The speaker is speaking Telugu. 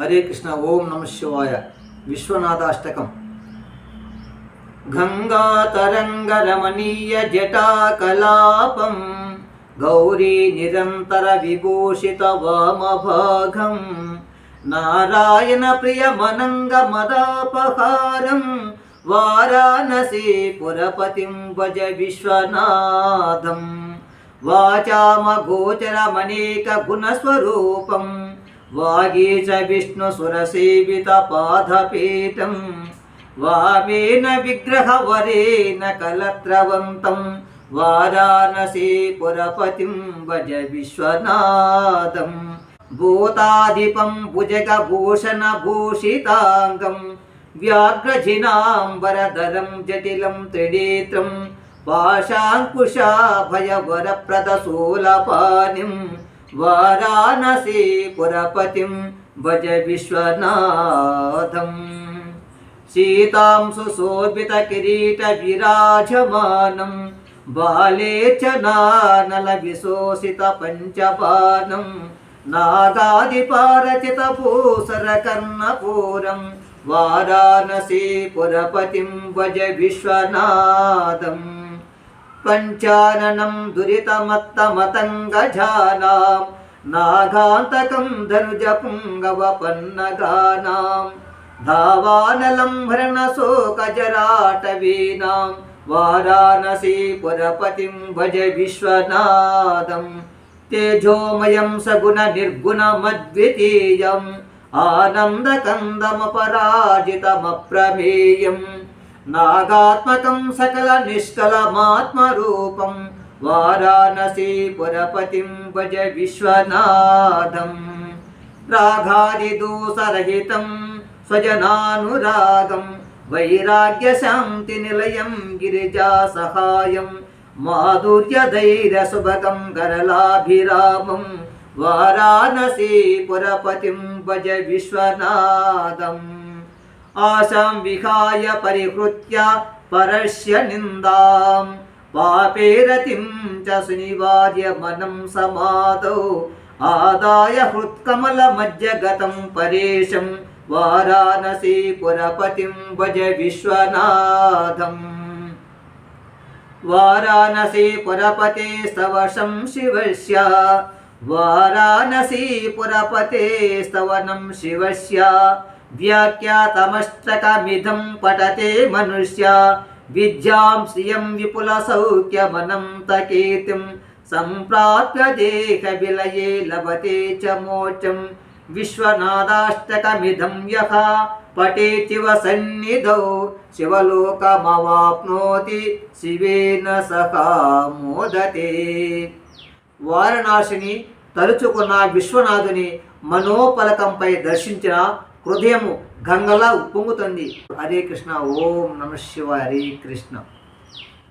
హరే కృష్ణ ఓం నమ శివాయ. విశ్వనాథాష్టకం. గంగాతరంగరమణీయ జటాకలాపం గౌరీ నిరంతర విభూషిత వామభాగం నారాయణ ప్రియమనంగ మదాపహారం వారాణసీ పురపతిం భజ విశ్వనాథం వాచామగోచరమనేక గుణస్వరూపం వాగీచ విష్ణుసురసేవిత పాదపీఠం వామేన విగ్రహవరేణ కలత్రవంతం వారాణసీపురపతిం భజ విశ్వనాథం భూతాధిపం భుజగభూషణ భూషితాంగం వ్యాఘ్రజినాంబరధరం జటిలం త్రినేత్రం పాశాంకుశాభయవరప్రదశూలపానిం వారాణసీపురపతిం భజ విశ్వనాథం. సీతాంశు శోభిత కిరీట విరాజమానం బాలే చ నానల విశోసిత పంచపానం నాగాదిపారచిత భూసర కర్ణపూరం వారాణసీపురపతిం భజ విశ్వనాథం. పంచాననం దురితమత్తమతంగజానాం నాగాంతకం ధనుజపుంగవపన్నగానాం నాగాత్మకం సకల నిష్కలమాత్మరూపం వారాణసీపురపతిం భజ విశ్వనాథం. రాఘాదిదోషరహితం స్వజనానురాగం వైరాగ్యశాంతినిలయం గిరిజా సహాయం మాధుర్యధైర్యసుభగం గరలాభిరామం వారాణసీపురపతిం భజ విశ్వనాథం. ఆశాం విహాయ పరిహృత్య పరస్య నిందాం పాపేరతిం చ సునివార్య మనం సమాదౌ ఆదాయ హృత్కమలమజ్జగతం పరేశం వారాణసీపురపతిం భజ విశ్వనాథం వారాణసీపురపతే స్తవశం శివస్య వారాణసీపురపతే స్తవనం శివస్య వ్యాఖ్యాతమష్టకమిదం పఠతే మనుష్య విద్యాం శ్రియం విపుల సౌఖ్యమనంత కీర్తిం సంప్రాప్య దేహ విలయే లభతే చ మోచం విశ్వనాథాష్టకమిదం యః పఠేతివ సన్నిధౌ శివలోకమవాప్నోతి శివేన సహా మోదతే వారణాసిని తలుచుకున్న విశ్వనాథుని మనోపలకంపై దర్శించిన హృదయము గంగలా ఉప్పొంగుతుంది. హరే కృష్ణ ఓం నమ శివ హరే కృష్ణ.